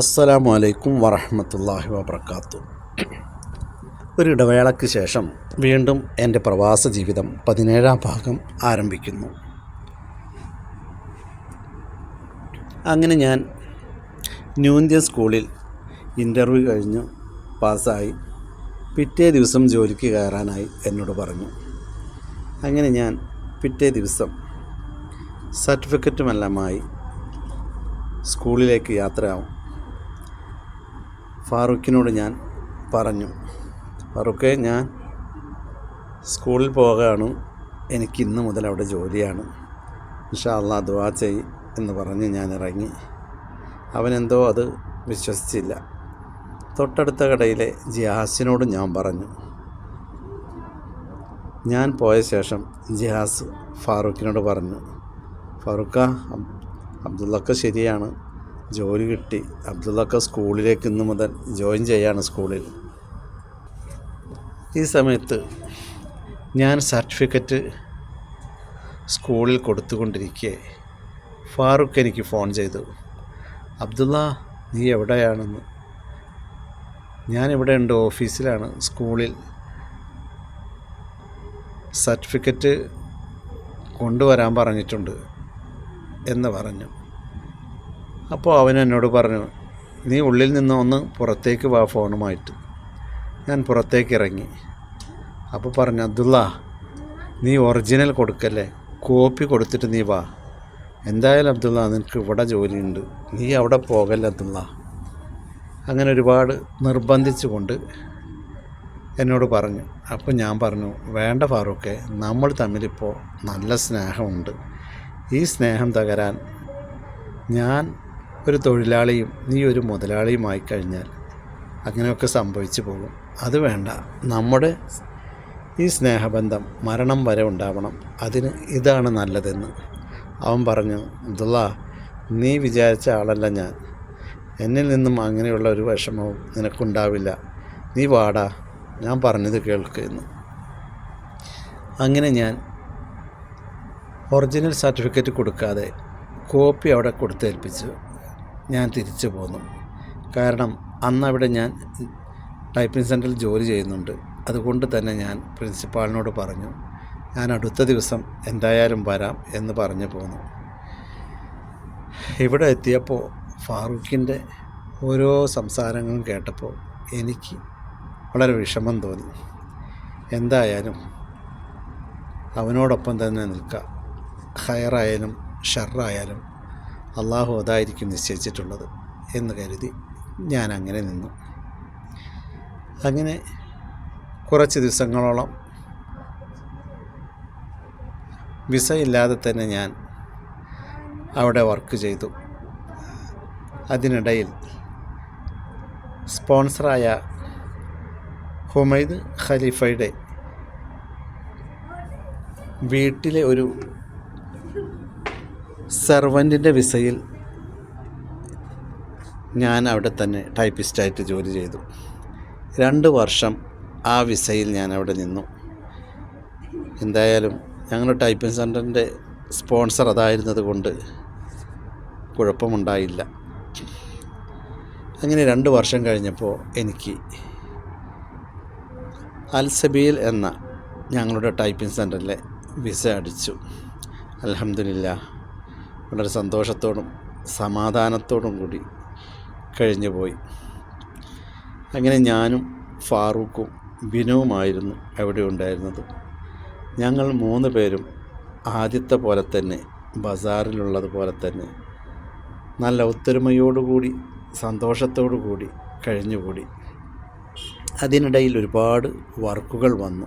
അസ്സലാമു അലൈക്കും വറഹമത്തല്ലാഹി വബർക്കാത്തു ഒരു ഇടവേളയ്ക്ക് ശേഷം വീണ്ടും എന്റെ പ്രവാസ ജീവിതം പതിനേഴാം ഭാഗം ആരംഭിക്കുന്നു. അങ്ങനെ ഞാൻ ന്യൂ ഇന്ത്യൻ സ്കൂളിൽ ഇന്റർവ്യൂ കഴിഞ്ഞു പാസ്സായി. പിറ്റേ ദിവസം ജോലിക്ക് കയറാനായി എന്നോട് പറഞ്ഞു. അങ്ങനെ ഞാൻ പിറ്റേ ദിവസം സർട്ടിഫിക്കറ്റുമെല്ലാമായി സ്കൂളിലേക്ക് യാത്രയാവും. ഫാറൂഖിനോട് ഞാൻ പറഞ്ഞു ഫാറൂഖെ ഞാൻ സ്കൂളിൽ പോവുകയാണ് എനിക്ക് ഇന്ന് മുതൽ അവിടെ ജോലിയാണ്. ഇൻഷാ അള്ളാ ദുവാ ചെയ് എന്ന് പറഞ്ഞ് ഞാൻ ഇറങ്ങി. അവനെന്തോ അത് വിശ്വസിച്ചില്ല. തൊട്ടടുത്ത കടയിലെ ജിഹാസിനോട് ഞാൻ പറഞ്ഞു ഞാൻ പോയ ശേഷം ജിഹാസ് ഫാറൂഖിനോട് പറഞ്ഞു ഫാറൂഖ അബ്- അബ്ദുള്ളക്ക് ശരിയാണ്. ജോലി കിട്ടി. അബ്ദുള്ളക്ക സ്കൂളിലേക്ക് ഇന്ന് മുതൽ ജോയിൻ ചെയ്യാണ് സ്കൂളിൽ. ഈ സമയത്ത് ഞാൻ സർട്ടിഫിക്കറ്റ് സ്കൂളിൽ കൊടുത്തുകൊണ്ടിരിക്കെ ഫാറൂഖ് എനിക്ക് ഫോൺ ചെയ്തു. അബ്ദുള്ള നീ എവിടെയാണെന്ന്? ഞാനിവിടെ ഉണ്ട് ഓഫീസിലാണ്. സ്കൂളിൽ സർട്ടിഫിക്കറ്റ് കൊണ്ടുവരാൻ പറഞ്ഞിട്ടുണ്ട് എന്ന് പറഞ്ഞു. അപ്പോൾ അവൻ എന്നോട് പറഞ്ഞു നീ ഉള്ളിൽ നിന്ന് ഒന്ന് പുറത്തേക്ക് വാ ഫോണുമായിട്ട്. ഞാൻ പുറത്തേക്ക് ഇറങ്ങി. അപ്പോൾ പറഞ്ഞു അബ്ദുള്ള നീ ഒറിജിനൽ കൊടുക്കല്ലേ? കോപ്പി കൊടുത്തിട്ട് നീ വാ. എന്തായാലും അബ്ദുള്ള നിനക്ക് ഇവിടെ ജോലിയുണ്ട്. നീ അവിടെ പോകല്ല അബ്ദുള്ള? അങ്ങനെ ഒരുപാട് നിർബന്ധിച്ചുകൊണ്ട് എന്നോട് പറഞ്ഞു. അപ്പോൾ ഞാൻ പറഞ്ഞു വേണ്ട ഫാറൂഖെ നമ്മൾ തമ്മിലിപ്പോൾ നല്ല സ്നേഹമുണ്ട്. ഈ സ്നേഹം തകരാൻ ഞാൻ ഒരു തൊഴിലാളിയും നീ ഒരു മുതലാളിയുമായി കഴിഞ്ഞാൽ അങ്ങനെയൊക്കെ സംഭവിച്ചു പോകും. അത് വേണ്ട. നമ്മുടെ ഈ സ്നേഹബന്ധം മരണം വരെ ഉണ്ടാവണം. അതിന് ഇതാണ് നല്ലതെന്ന്. അവൻ പറഞ്ഞു അബ്ദുള്ള നീ വിചാരിച്ച ആളല്ല ഞാൻ. എന്നിൽ നിന്നും അങ്ങനെയുള്ള ഒരു വിഷമവും നിനക്കുണ്ടാവില്ല. നീ വാടാ. ഞാൻ പറഞ്ഞത് കേൾക്ക് എന്ന്. അങ്ങനെ ഞാൻ ഒറിജിനൽ സർട്ടിഫിക്കറ്റ് കൊടുക്കാതെ കോപ്പി അവിടെ കൊടുത്തേൽപ്പിച്ചു. ഞാൻ തിരിച്ചു പോന്നു. കാരണം അന്നവിടെ ഞാൻ ടൈപ്പിംഗ് സെന്ററിൽ ജോലി ചെയ്യുന്നുണ്ട്. അതുകൊണ്ട് തന്നെ ഞാൻ പ്രിൻസിപ്പാളിനോട് പറഞ്ഞു ഞാൻ അടുത്ത ദിവസം എന്തായാലും വരാം എന്ന് പറഞ്ഞു പോന്നു. ഇവിടെ എത്തിയപ്പോൾ ഫാറൂഖിന്റെ ഓരോ സംസാരങ്ങളും കേട്ടപ്പോൾ എനിക്ക് വളരെ വിഷമം തോന്നി. എന്തായാലും അവനോടൊപ്പം തന്നെ നിൽക്കാം. ഹയറായാലും ഷർറായാലും അള്ളാഹു അതായിരിക്കും നിശ്ചയിച്ചിട്ടുള്ളത് എന്ന് കരുതി ഞാൻ അങ്ങനെ നിന്നു. അങ്ങനെ കുറച്ച് ദിവസങ്ങളോളം വിസ ഇല്ലാതെ തന്നെ ഞാൻ അവിടെ വർക്ക് ചെയ്തു. അതിനിടയിൽ സ്പോൺസറായ ഹുമൈദ് ഖലീഫയുടെ വീട്ടിലെ ഒരു സെർവന്റിന്റെ വിസയിൽ ഞാൻ അവിടെ തന്നെ ടൈപ്പിസ്റ്റായിട്ട് ജോലി ചെയ്തു. രണ്ട് വർഷം ആ വിസയിൽ ഞാൻ അവിടെ നിന്നു. എന്തായാലും ഞങ്ങൾ ടൈപ്പിംഗ് സെന്ററിന്റെ സ്പോൺസർ അതായിരുന്നത് കൊണ്ട് കുഴപ്പമുണ്ടായില്ല. അങ്ങനെ രണ്ട് വർഷം കഴിഞ്ഞപ്പോൾ എനിക്ക് അൽസബീൽ എന്ന ഞങ്ങളുടെ ടൈപ്പിംഗ് സെന്ററിലെ വിസ അടിച്ചു. അലഹമില്ല വളരെ സന്തോഷത്തോടും സമാധാനത്തോടും കൂടി കഴിഞ്ഞു പോയി. അങ്ങനെ ഞാനും ഫാറൂഖും ബിനുവുമായിരുന്നു അവിടെ ഉണ്ടായിരുന്നത്. ഞങ്ങൾ മൂന്ന് പേരും ആദ്യത്തെ പോലെ തന്നെ ബസാറിലുള്ളതുപോലെ തന്നെ നല്ല ഒത്തൊരുമയോടുകൂടി സന്തോഷത്തോടു കൂടി കഴിഞ്ഞുകൂടി അതിനിടയിൽ ഒരുപാട് വർക്കുകൾ വന്നു.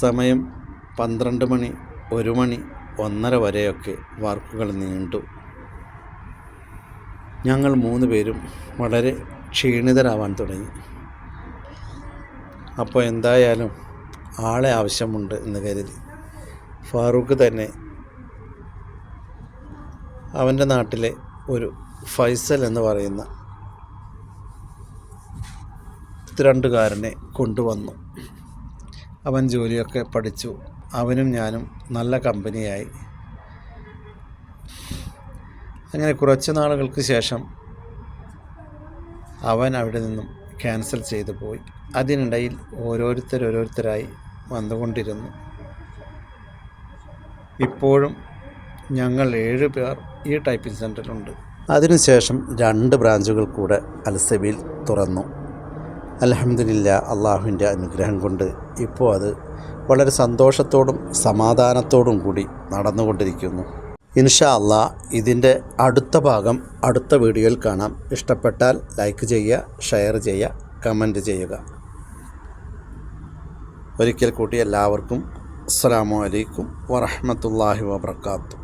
സമയം പന്ത്രണ്ട് മണി ഒരു മണി ഒന്നര വരെയൊക്കെ വർക്കുകൾ നീണ്ടു. ഞങ്ങൾ മൂന്ന് പേരും വളരെ ക്ഷീണിതരാവാൻ തുടങ്ങി. അപ്പോൾ എന്തായാലും ആളെ ആവശ്യമുണ്ട് എന്ന് കരുതി. ഫാറൂഖ് തന്നെ അവന്റെ നാട്ടിലെ ഒരു ഫൈസൽ എന്ന് പറയുന്ന രണ്ടുകാരനെ കൊണ്ടുവന്നു. അവൻ ജോലിയൊക്കെ പഠിച്ചു. അവനും ഞാനും നല്ല കമ്പനിയായി. അങ്ങനെ കുറച്ച് നാളുകൾക്ക് ശേഷം അവൻ അവിടെ നിന്നും ക്യാൻസൽ ചെയ്തു പോയി. അതിനിടയിൽ ഓരോരുത്തർ ഓരോരുത്തരായി വന്നുകൊണ്ടിരുന്നു. ഇപ്പോഴും ഞങ്ങൾ ഏഴ് പേർ ഈ ടൈപ്പിംഗ് സെന്ററിലുണ്ട് അതിനുശേഷം രണ്ട് ബ്രാഞ്ചുകൾ കൂടെ അൽസബിയിൽ തുറന്നു. അലഹമില്ല അള്ളാഹുവിന്റെ അനുഗ്രഹം കൊണ്ട് ഇപ്പോൾ അത് വളരെ സന്തോഷത്തോടും സമാധാനത്തോടും കൂടി നടന്നുകൊണ്ടിരിക്കുന്നു. ഇൻഷാ അള്ളാ ഇതിന്റെ അടുത്ത ഭാഗം അടുത്ത വീഡിയോയിൽ കാണാം. ഇഷ്ടപ്പെട്ടാൽ ലൈക്ക് ചെയ്യുക ഷെയർ ചെയ്യുക കമന്റ് ചെയ്യുക. ഒരിക്കൽ കൂടി എല്ലാവർക്കും അസ്സാം വലൈക്കും വറഹമത്തല്ലാഹി വാബർക്കാത്തു